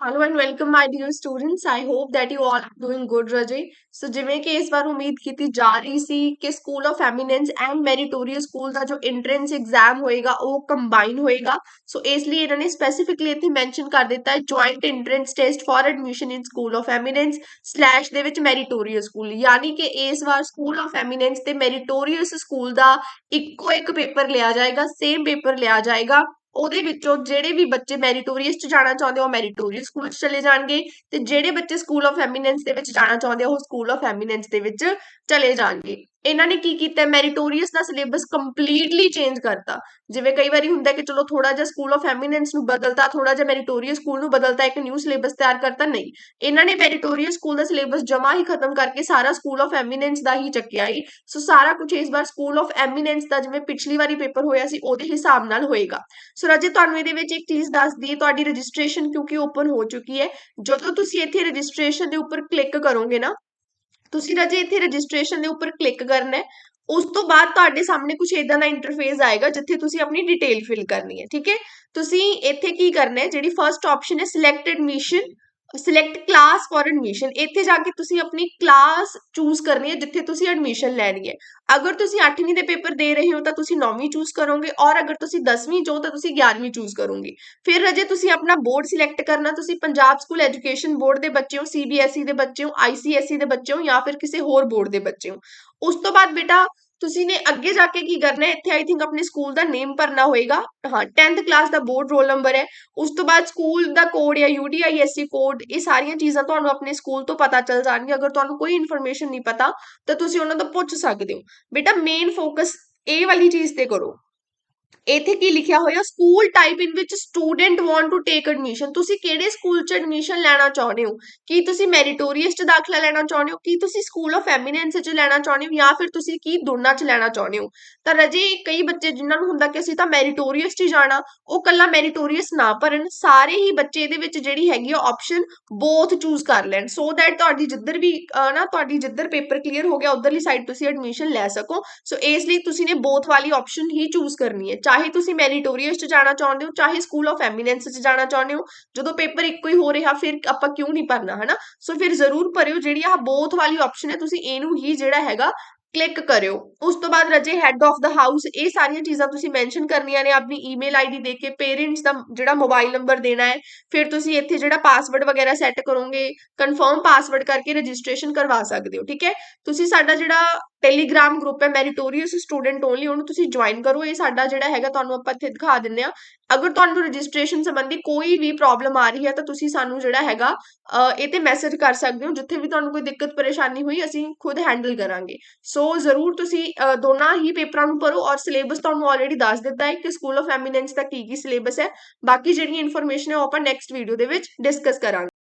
Hello and welcome, my dear students. I hope that you all are doing good, Rajay. ਸੋ ਜਿਵੇਂ ਕਿ ਇਸ ਵਾਰ ਉਮੀਦ ਕੀਤੀ ਜਾ ਰਹੀ ਸੀ ਕਿ school of eminence and meritorious school ਦਾ ਜੋ ਐਂਟਰੈਂਸ ਐਗਜ਼ਾਮ ਹੋਏਗਾ ਉਹ ਕੰਬਾਈਨ ਹੋਏਗਾ ਸੋ ਇਸ ਲਈ ਇਹਨਾਂ ਨੇ ਸਪੈਸੀਫਿਕਲੀ ਇੱਥੇ ਮੈਂਸ਼ਨ ਕਰ ਦਿੱਤਾ ਹੈ joint entrance test for admission in school of eminence slash ਦੇ ਵਿੱਚ ਮੈਰੀਟੋਰੀਅਸ ਸਕੂਲ ਯਾਨੀ ਕਿ ਇਸ ਵਾਰ ਸਕੂਲ ਆਫ ਐਮੀਨੈਂਸ ਤੇ ਮੈਰੀਟੋਰੀਅਸ ਸਕੂਲ ਦਾ ਇੱਕੋ ਇੱਕ ਪੇਪਰ ਲਿਆ ਜਾਏਗਾ ਸੇਮ ਪੇਪਰ ਲਿਆ ਜਾਏਗਾ ਉਹਦੇ ਵਿੱਚੋਂ ਜਿਹੜੇ ਵੀ ਬੱਚੇ ਮੈਰੀਟੋਰੀਅਸ ਚ ਜਾਣਾ ਚਾਹੁੰਦੇ ਹੋ ਮੈਰੀਟੋਰੀਅਸ ਸਕੂਲ ਚ ਚਲੇ ਜਾਣਗੇ ਤੇ ਜਿਹੜੇ ਬੱਚੇ ਸਕੂਲ ਆਫ ਐਮੀਨੈਂਸ ਦੇ ਵਿੱਚ ਜਾਣਾ ਚਾਹੁੰਦੇ ਆ, ਉਹ ਸਕੂਲ ਆਫ ਐਮੀਨੈਂਸ ਦੇ ਵਿੱਚ ਚਲੇ ਜਾਣਗੇ। ਇਹਨਾਂ ਨੇ ਕੀ ਕੀਤਾ? ਮੈਰੀਟੋਰੀਅਸ ਦਾ ਸਿਲੇਬਸ ਕੰਪਲੀਟਲੀ ਚੇਂਜ ਕਰਤਾ। ਜਿਵੇਂ ਕਈ ਵਾਰੀ ਹੁੰਦਾ ਕਿ ਚਲੋ ਥੋੜਾ ਜਿਹਾ ਸਕੂਲ ਆਫ ਐਮੀਨੈਂਸ ਨੂੰ ਬਦਲਤਾ ਥੋੜਾ ਜਿਹਾ ਮੈਰੀਟੋਰੀਅਸ ਸਕੂਲ ਨੂੰ ਬਦਲਤਾ, ਇੱਕ ਨਿਊ ਸਿਲੇਬਸ ਤਿਆਰ ਕਰਤਾ, ਨਹੀਂ। ਇਹਨਾਂ ਨੇ ਮੈਰੀਟੋਰੀਅਸ ਸਕੂਲ ਦਾ ਸਿਲੇਬਸ ਜਮਾ ਹੀ ਖਤਮ ਕਰਕੇ ਸਾਰਾ ਸਕੂਲ ਆਫ ਐਮੀਨੈਂਸ ਦਾ ਹੀ ਚੱਕਿਆ ਹੀ ਸੋ ਸਾਰਾ ਕੁਝ ਇਸ ਵਾਰ ਸਕੂਲ ਆਫ ਐਮੀਨੈਂਸ ਦਾ ਜਿਵੇਂ ਪਿਛਲੀ ਵਾਰੀ ਪੇਪਰ ਹੋਇਆ ਸੀ, ਉਹਦੇ ਹਿਸਾਬ ਨਾਲ ਹੋਏਗਾ। ਸੋ ਰਾਜੇ, ਤੁਹਾਨੂੰ ਇਹਦੇ ਵਿੱਚ ਇੱਕ ਚੀਜ਼ ਦੱਸ ਦਈਏ, ਤੁਹਾਡੀ ਰਜਿਸਟ੍ਰੇਸ਼ਨ ਕਿਉਂਕਿ ਓਪਨ ਹੋ ਚੁੱਕੀ ਹੈ। ਜਦੋਂ ਤੁਸੀਂ ਇੱਥੇ ਰਜਿਸਟ੍ਰੇਸ਼ਨ ਦੇ ਉੱਪਰ ਕਲਿੱਕ ਕਰੋਗੇ ਨਾ ਤੁਸੀਂ ਰਾਜੇ ਇੱਥੇ ਰਜਿਸਟ੍ਰੇਸ਼ਨ ਦੇ ਉੱਪਰ ਕਲਿੱਕ ਕਰਨਾ ਹੈ, ਉਸ ਤੋਂ ਬਾਅਦ ਤੁਹਾਡੇ ਸਾਹਮਣੇ ਕੁਝ ਇਦਾਂ ਦਾ ਇੰਟਰਫੇਸ ਆਏਗਾ ਜਿੱਥੇ ਤੁਸੀਂ ਆਪਣੀ ਡਿਟੇਲ ਫਿਲ ਕਰਨੀ ਹੈ, ਠੀਕ ਹੈ? ਤੁਸੀਂ ਇੱਥੇ ਕੀ ਕਰਨਾ ਹੈ, ਜਿਹੜੀ ਫਰਸਟ ਆਪਸ਼ਨ ਹੈ select admission select class for admission ਇੱਥੇ ਜਾ ਕੇ ਤੁਸੀਂ ਆਪਣੀ ਕਲਾਸ ਚੂਜ਼ ਕਰਨੀ ਹੈ, ਜਿੱਥੇ ਤੁਸੀਂ ਐਡਮਿਸ਼ਨ ਲੈਣੀ ਹੈ। ਅਗਰ ਤੁਸੀਂ 8ਵੀਂ ਦੇ ਪੇਪਰ ਦੇ ਰਹੇ ਹੋ, ਤਾਂ ਤੁਸੀਂ 9ਵੀਂ ਚੂਜ਼ ਕਰੋਗੇ ਔਰ ਅਗਰ ਤੁਸੀਂ 10ਵੀਂ ਚੋਂ ਤਾਂ ਤੁਸੀਂ 11ਵੀਂ ਚੂਜ਼ ਕਰੋਗੇ। ਫਿਰ ਅਜੇ ਤੁਸੀਂ ਆਪਣਾ ਬੋਰਡ ਸਿਲੈਕਟ ਕਰਨਾ, ਤੁਸੀਂ ਪੰਜਾਬ ਸਕੂਲ ਐਜੂਕੇਸ਼ਨ ਬੋਰਡ ਦੇ ਬੱਚੇ ਹੋ ਸੀਬੀਐਸਈ ਦੇ ਬੱਚੇ ਹੋ ਆਈਸੀਐਸਈ ਦੇ ਬੱਚੇ ਹੋ ਜਾਂ ਫਿਰ ਕਿਸੇ ਹੋਰ ਬੋਰਡ ਦੇ ਬੱਚੇ ਹੋ। ਉਸ ਤੋਂ ਬਾਅਦ ਬੇਟਾ ਤੁਸੀਂ ਨੇ ਅੱਗੇ ਜਾ ਕੇ ਕੀ ਕਰਨਾ ਹੈ? ਇੱਥੇ ਆਈ ਥਿੰਕ ਆਪਣੇ ਸਕੂਲ ਦਾ ਨੇਮ ਭਰਨਾ ਹੋਏਗਾ। ਹਾਂ 10th ਕਲਾਸ ਦਾ ਬੋਰਡ ਰੋਲ ਨੰਬਰ ਹੈ। ਉਸ ਤੋਂ ਬਾਅਦ ਸਕੂਲ ਦਾ ਕੋਡ ਜਾਂ ਯੂਡੀਆਈਐਸਸੀ ਕੋਡ ਇਹ ਸਾਰੀਆਂ ਚੀਜ਼ਾਂ ਤੁਹਾਨੂੰ ਆਪਣੇ ਸਕੂਲ ਤੋਂ ਪਤਾ ਚੱਲ ਜਾਣਗੀਆਂ। ਅਗਰ ਤੁਹਾਨੂੰ ਕੋਈ ਇਨਫੋਰਮੇਸ਼ਨ ਨਹੀਂ ਪਤਾ, ਤਾਂ ਤੁਸੀਂ ਉਹਨਾਂ ਤੋਂ ਪੁੱਛ ਸਕਦੇ ਹੋ। ਬੇਟਾ ਮੇਨ ਫੋਕਸ ਇਹ ਵਾਲੀ ਚੀਜ਼ ਤੇ ਕਰੋ। ਇੱਥੇ ਕੀ ਲਿਖਿਆ ਹੋਇਆ? ਸਕੂਲ ਟਾਈਪ ਇਨ ਵਿੱਚ student want to take admission ਤੁਸੀਂ ਕਿਹੜੇ ਸਕੂਲ 'ਚ ਐਡਮਿਸ਼ਨ ਲੈਣਾ ਚਾਹੁੰਦੇ ਹੋ? ਕੀ ਤੁਸੀਂ ਮੈਰੀਟੋਰੀਅਸ 'ਚ ਦਾਖਲਾ ਲੈਣਾ ਚਾਹੁੰਦੇ ਹੋ? ਕੀ ਤੁਸੀਂ ਸਕੂਲ ਆਫ ਐਮੀਨੈਂਸ 'ਚ ਲੈਣਾ ਚਾਹੁੰਦੇ ਹੋ? ਜਾਂ ਫਿਰ ਤੁਸੀਂ ਕੀ ਦੋਨਾਂ 'ਚ ਲੈਣਾ ਚਾਹੁੰਦੇ ਹੋ? ਤਾਂ ਰਜੇ, ਕਈ ਬੱਚੇ ਜਿਨ੍ਹਾਂ ਨੂੰ ਹੁੰਦਾ ਕਿ ਅਸੀਂ ਤਾਂ ਮੈਰੀਟੋਰੀਅਸ 'ਚ ਜਾਣਾ, ਉਹ ਕੱਲਾ ਮੈਰੀਟੋਰੀਅਸ ਨਾ ਭਰਨ। ਸਾਰੇ ਹੀ ਬੱਚੇ ਇਹਦੇ ਵਿੱਚ ਜਿਹੜੀ ਹੈਗੀ ਆ ਆਪਸ਼ਨ ਬੋਥ ਚੂਜ਼ ਕਰ ਲੈਣ। ਸੋ ਦੈਟ ਤੁਹਾਡੀ ਜਿੱਧਰ ਵੀ ਨਾ ਤੁਹਾਡੀ ਜਿੱਧਰ ਪੇਪਰ ਕਲੀਅਰ ਹੋ ਗਿਆ, ਉਧਰਲੀ ਸਾਈਡ ਤੁਸੀਂ ਐਡਮਿਸ਼ਨ ਲੈ ਸਕੋ। ਸੋ ਇਸ ਲਈ ਤੁਸੀਂ ਨੇ ਬੋਥ ਵਾਲੀ ਆਪਸ਼ਨ ਹੀ ਚੂਜ਼ ਕਰਨੀ ਹੈ। ਚਾਹੇ ਤੁਸੀਂ ਮੈਰੀਟੋਰੀਅਸ 'ਚ ਜਾਣਾ ਚਾਹੁੰਦੇ ਹੋ, ਚਾਹੇ ਸਕੂਲ ਆਫ ਐਮੀਨੈਂਸ 'ਚ ਜਾਣਾ ਚਾਹੁੰਦੇ ਹੋ, ਜਦੋਂ ਪੇਪਰ ਇੱਕੋ ਹੀ ਹੋ ਰਿਹਾ, ਫਿਰ ਆਪਾਂ ਕਿਉਂ ਨਹੀਂ ਭਰਨਾ, ਹਨਾ? ਸੋ ਫਿਰ ਜ਼ਰੂਰ ਭਰਿਓ, ਜਿਹੜੀ ਆਹ ਬੋਥ ਵਾਲੀ ਆਪਸ਼ਨ ਹੈ, ਤੁਸੀਂ ਇਹਨੂੰ ਹੀ ਜਿਹੜਾ ਹੈਗਾ ਕਲਿੱਕ ਕਰਿਓ। ਉਸ ਤੋਂ ਬਾਅਦ ਰਜੇ ਹੈੱਡ ਆਫ ਦਾ ਹਾਊਸ ਇਹ ਸਾਰੀਆਂ ਚੀਜ਼ਾਂ ਤੁਸੀਂ ਮੈਂਸ਼ਨ ਕਰਨੀਆਂ ਨੇ, ਆਪਣੀ ਈਮੇਲ ਆਈਡੀ ਦੇ ਕੇ ਪੇਰੈਂਟਸ ਦਾ ਜਿਹੜਾ ਮੋਬਾਈਲ ਨੰਬਰ ਦੇਣਾ ਹੈ, ਫਿਰ ਤੁਸੀਂ ਇੱਥੇ ਜਿਹੜਾ ਪਾਸਵਰਡ ਵਗੈਰਾ ਸੈੱਟ ਕਰੋਗੇ ਕਨਫਰਮ ਪਾਸਵਰਡ ਕਰਕੇ ਰਜਿਸਟ੍ਰੇਸ਼ਨ ਕਰਵਾ ਸਕਦੇ ਹੋ, ਠੀਕ ਹੈ? ਤੁਸੀਂ ਸਾਡਾ ਜਿਹੜਾ ਟੈਲੀਗ੍ਰਾਮ ਗਰੁੱਪ ਹੈ ਮੈਰੀਟੋਰੀਅਸ ਸਟੂਡੈਂਟ ਓਨਲੀ ਉਹਨੂੰ ਤੁਸੀਂ ਜੁਆਇਨ ਕਰੋ, ਇਹ ਸਾਡਾ ਜਿਹੜਾ ਹੈਗਾ, ਤੁਹਾਨੂੰ ਆਪਾਂ ਇੱਥੇ ਦਿਖਾ ਦਿੰਨੇ ਆ ਅਗਰ ਤੁਹਾਨੂੰ ਰਜਿਸਟ੍ਰੇਸ਼ਨ ਸੰਬੰਧੀ ਕੋਈ ਵੀ ਪ੍ਰੋਬਲਮ ਆ ਰਹੀ ਹੈ, ਤਾਂ ਤੁਸੀਂ ਸਾਨੂੰ ਜਿਹੜਾ ਹੈਗਾ ਇਹ ਤੇ ਮੈਸੇਜ ਕਰ ਸਕਦੇ ਹੋ, ਜਿੱਥੇ ਵੀ ਤੁਹਾਨੂੰ ਕੋਈ ਦਿੱਕਤ, ਪਰੇਸ਼ਾਨੀ ਹੋਈ, ਅਸੀਂ ਖੁਦ ਹੈਂਡਲ ਕਰਾਂਗੇ। ਸੋ ਜ਼ਰੂਰ ਤੁਸੀਂ ਦੋਨਾਂ ਹੀ ਪੇਪਰਾਂ ਨੂੰ ਭਰੋ ਔਰ ਸਿਲੇਬਸ ਤੁਹਾਨੂੰ ਆਲਰੇਡੀ ਦੱਸ ਦਿੱਤਾ ਹੈ ਕਿ ਸਕੂਲ ਆਫ ਐਮੀਨੈਂਸ ਦਾ ਕੀ ਕੀ ਸਿਲੇਬਸ ਹੈ। ਬਾਕੀ ਜਿਹੜੀਆਂ ਇਨਫੋਰਮੇਸ਼ਨ ਹੈ, ਉਹ ਆਪਾਂ ਨੈਕਸਟ ਵੀਡੀਓ ਦੇ ਵਿੱਚ ਡਿਸਕਸ ਕਰਾਂਗੇ।